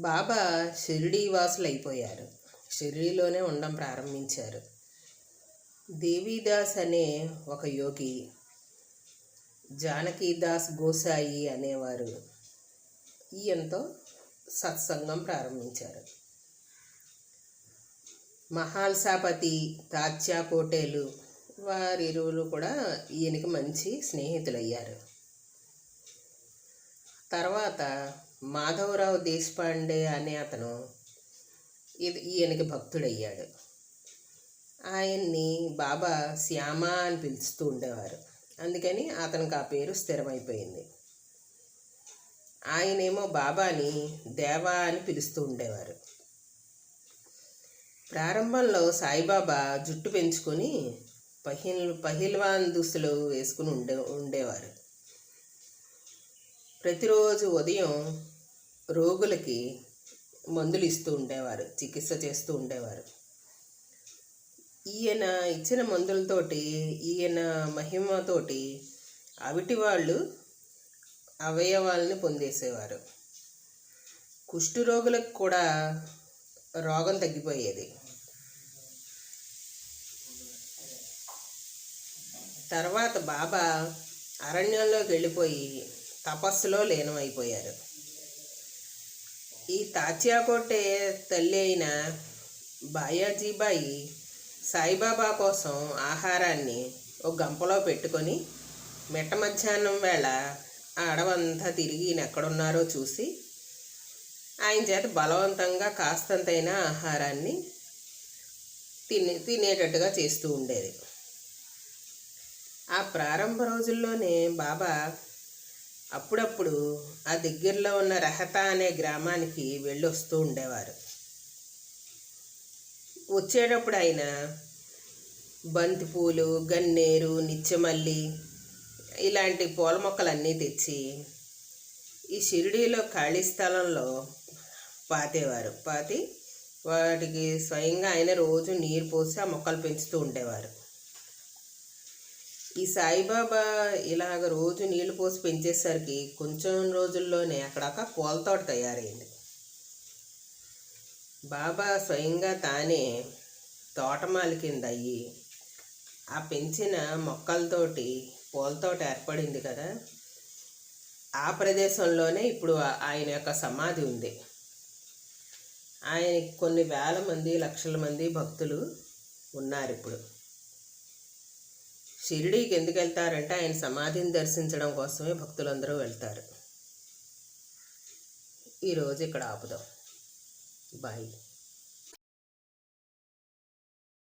బాబా షిరిడీ వాసులు అయిపోయారు షిరిడీలోనే ఉండడం ప్రారంభించారు. దేవీదాస్ అనే ఒక యోగి జానకీదాస్ గోసాయి అనేవారు ఈయంతో సత్సంగం ప్రారంభించారు. మహాల్సాపతి తాత్యా కోటేలు వారిరువులు కూడా ఈయనకి మంచి స్నేహితులయ్యారు. తర్వాత మాధవరావు దేశపాండే అనే అతను ఇది ఈయనకి భక్తుడయ్యాడు. ఆయన్ని బాబా శ్యామ అని పిలుస్తూ ఉండేవారు. అందుకని అతనికి ఆ పేరు స్థిరమైపోయింది. ఆయనేమో బాబాని దేవా అని పిలుస్తూ ఉండేవారు. ప్రారంభంలో సాయిబాబా జుట్టు పెంచుకొని పహిల్ పహిల్వాన్ దుస్తులు వేసుకుని ఉండే ఉండేవారు. ప్రతిరోజు ఉదయం రోగులకి మందులు ఇస్తూ ఉండేవారు చికిత్స చేస్తూ ఉండేవారు. ఈయన ఇచ్చిన మందులతోటి ఈయన మహిమతోటి అవిటి వాళ్ళు అవయవాలను పొందేసేవారు. కుష్ఠరోగులకు కూడా రోగం తగ్గిపోయేది. తర్వాత బాబా అరణ్యంలోకి వెళ్ళిపోయి తపస్సులో లీనమైపోయారు. ఈ తాత్యాకోటే తల్లి అయిన బాయాజీబాయి సాయిబాబా కోసం ఆహారాన్ని ఒక గంపలో పెట్టుకొని మిట్ట మధ్యాహ్నం వేళ ఆ అడవంతా తిరిగి ఈయన ఎక్కడున్నారో చూసి ఆయన చేత బలవంతంగా కాస్తంతైన ఆహారాన్ని తిని తినేటట్టుగా చేస్తూ ఉండేది. ఆ ప్రారంభ రోజుల్లోనే బాబా అప్పుడప్పుడు ఆ దగ్గరలో ఉన్న రహత అనే గ్రామానికి వెళ్ళి వస్తూ ఉండేవారు. వచ్చేటప్పుడు ఆయన బంతిపూలు గన్నేరు నిత్యమల్లి ఇలాంటి పూల మొక్కలన్నీ తెచ్చి ఈ షిరిడీలో ఖాళీ స్థలంలో పాతేవారు. పాతి వాటికి స్వయంగా ఆయన రోజు నీరు పోసి ఆ మొక్కలు పెంచుతూ ఉండేవారు. ఈ సాయిబాబా ఇలాగ రోజు నీళ్ళు పోసి పెంచేసరికి కొంచెం రోజుల్లోనే అక్కడ పూల తోట తయారైంది. బాబా స్వయంగా తానే తోటమాలి కింద అయ్యి ఆ పెంచిన మొక్కలతోటి పూలతోట ఏర్పడింది కదా. ఆ ప్రదేశంలోనే ఇప్పుడు ఆయన యొక్క సమాధి ఉంది. ఆయనకి కొన్ని వేల మంది లక్షల మంది భక్తులు ఉన్నారు ఇప్పుడు. షిరిడీకి ఎందుకు వెళ్తారంటే ఆయన సమాధిని దర్శించడం కోసమే భక్తులందరూ వెళ్తారు. ఈరోజు ఇక్కడ ఆపుదాం. బాయ్.